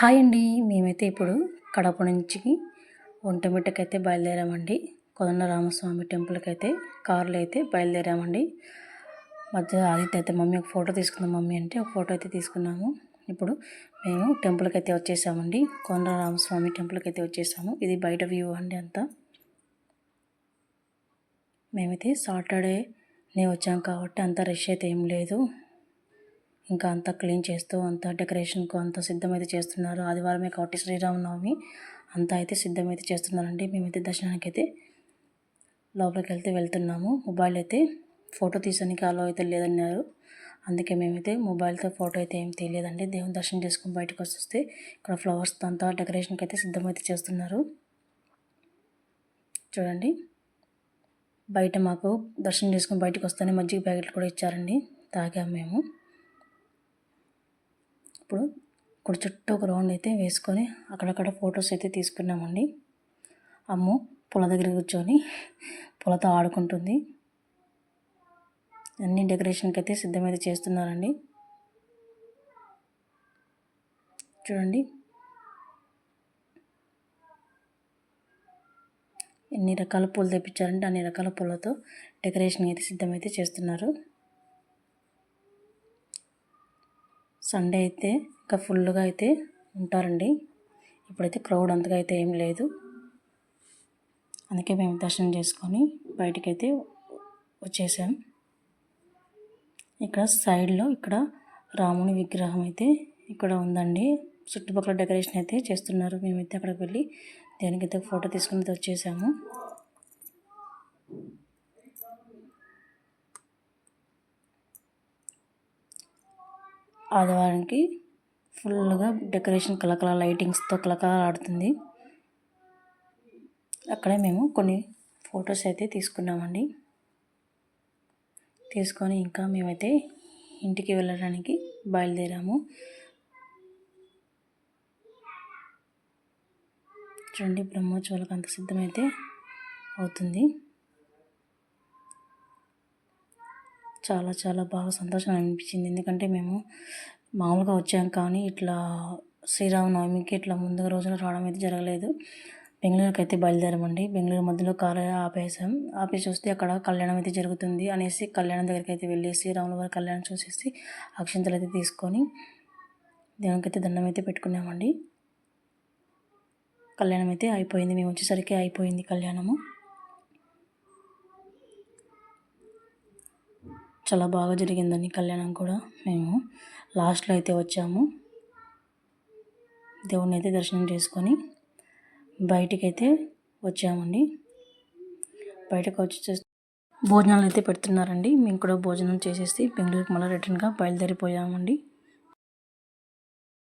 Hi అండి. మేమైతే ఇప్పుడు కడప నుంచి ఒంటిమిట్టకైతే బయలుదేరామండి. కొదన్న రామస్వామి టెంపుల్కి అయితే కార్లో అయితే బయలుదేరామండి. మధ్య ఆదిత్య అయితే మమ్మీ ఒక ఫోటో తీసుకుందాం. మమ్మీ అంటే ఒక ఫోటో అయితే తీసుకున్నాము. ఇప్పుడు మేము టెంపుల్కి అయితే వచ్చేసామండి. కొండ రామస్వామి టెంపుల్కి అయితే వచ్చేసాము. ఇది బయట వ్యూ అండి అంతా. మేమైతే సాటర్డేనే వచ్చాం కాబట్టి అంత రష్ అయితే ఏం లేదు. ఇంకా అంతా క్లీన్ చేస్తూ అంతా డెకరేషన్కు అంతా సిద్ధమైతే చేస్తున్నారు. ఆదివారమే కాబట్టి శ్రీరామనవమి అంతా అయితే సిద్ధమైతే చేస్తున్నారండి. మేమైతే దర్శనానికి అయితే లోపలికి వెళ్తే వెళ్తున్నాము. మొబైల్ అయితే ఫోటో తీసానికి అలో అయితే లేదన్నారు. అందుకే మేమైతే మొబైల్తో ఫోటో అయితే ఏం తెలియదండి దేవుని దర్శనం చేసుకుని బయటకు వస్తే ఇక్కడ ఫ్లవర్స్ అంతా డెకరేషన్కి అయితే సిద్ధమైతే చేస్తున్నారు. చూడండి. బయట మాకు దర్శనం చేసుకుని బయటకు వస్తేనే మజ్జిగ ప్యాకెట్లు కూడా ఇచ్చారండి. తాగాము మేము. ఇప్పుడు ఇక్కడ చుట్టూ ఒక రౌండ్ అయితే వేసుకొని అక్కడక్కడ ఫొటోస్ అయితే తీసుకున్నామండి. అమ్ము పొల దగ్గర కూర్చొని పొలతో ఆడుకుంటుంది. అన్ని డెకరేషన్కి అయితే సిద్ధమైతే చేస్తున్నారండి. చూడండి. ఎన్ని రకాల పూలు తెప్పించారంటే అన్ని రకాల పూలతో డెకరేషన్ అయితే సిద్ధమైతే చేస్తున్నారు. సండే అయితే ఇంకా ఫుల్గా అయితే ఉంటారండి. ఇప్పుడైతే క్రౌడ్ అంతగా అయితే ఏం లేదు. అందుకే మేము దర్శనం చేసుకొని బయటకైతే వచ్చేసాం. ఇక్కడ సైడ్లో ఇక్కడ రాముని విగ్రహం అయితే ఇక్కడ ఉందండి. చుట్టుపక్కల డెకరేషన్ అయితే చేస్తున్నారు. మేమైతే అక్కడికి వెళ్ళి దేనికైతే ఫోటో తీసుకుని వచ్చేసాము. ఆదివారానికి ఫుల్గా డెకరేషన్ కలకల లైటింగ్స్తో కలకలాడుతుంది అక్కడే మేము కొన్ని ఫొటోస్ అయితే తీసుకున్నామండి. తీసుకొని ఇంకా మేమైతే ఇంటికి వెళ్ళడానికి బయలుదేరాము. చూడండి బ్రహ్మోత్సవాలకు అంత సిద్ధమైతే అవుతుంది. చాలా చాలా బాగా సంతోషం అనిపించింది. ఎందుకంటే మేము మామూలుగా వచ్చాం కానీ ఇట్లా శ్రీరామనవమికి ఇట్లా ముందుగా రోజున రావడం అయితే జరగలేదు. బెంగళూరుకి అయితే బయలుదేరమండి. బెంగళూరు మధ్యలో కారు ఆపేసాం ఆపి చూస్తే అక్కడ కళ్యాణం అయితే జరుగుతుంది అనేసి కళ్యాణం దగ్గరికి అయితే వెళ్ళేసి రాముల వారి కళ్యాణం చూసేసి అక్షంతలు అయితే తీసుకొని దేవునికి అయితే దండం అయితే పెట్టుకున్నామండి. కళ్యాణం అయితే అయిపోయింది. మేము వచ్చేసరికి అయిపోయింది కళ్యాణము. చాలా బాగా జరిగిందండి కళ్యాణం కూడా. మేము లాస్ట్లో అయితే వచ్చాము. దేవుణ్ణి అయితే దర్శనం చేసుకొని బయటికి అయితే వచ్చామండి. బయటకు వచ్చి భోజనాలు అయితే పెడుతున్నారండి. మేము కూడా భోజనం చేసేసి బెంగళూరుకి మళ్ళీ రిటర్న్గా బయలుదేరిపోయామండి.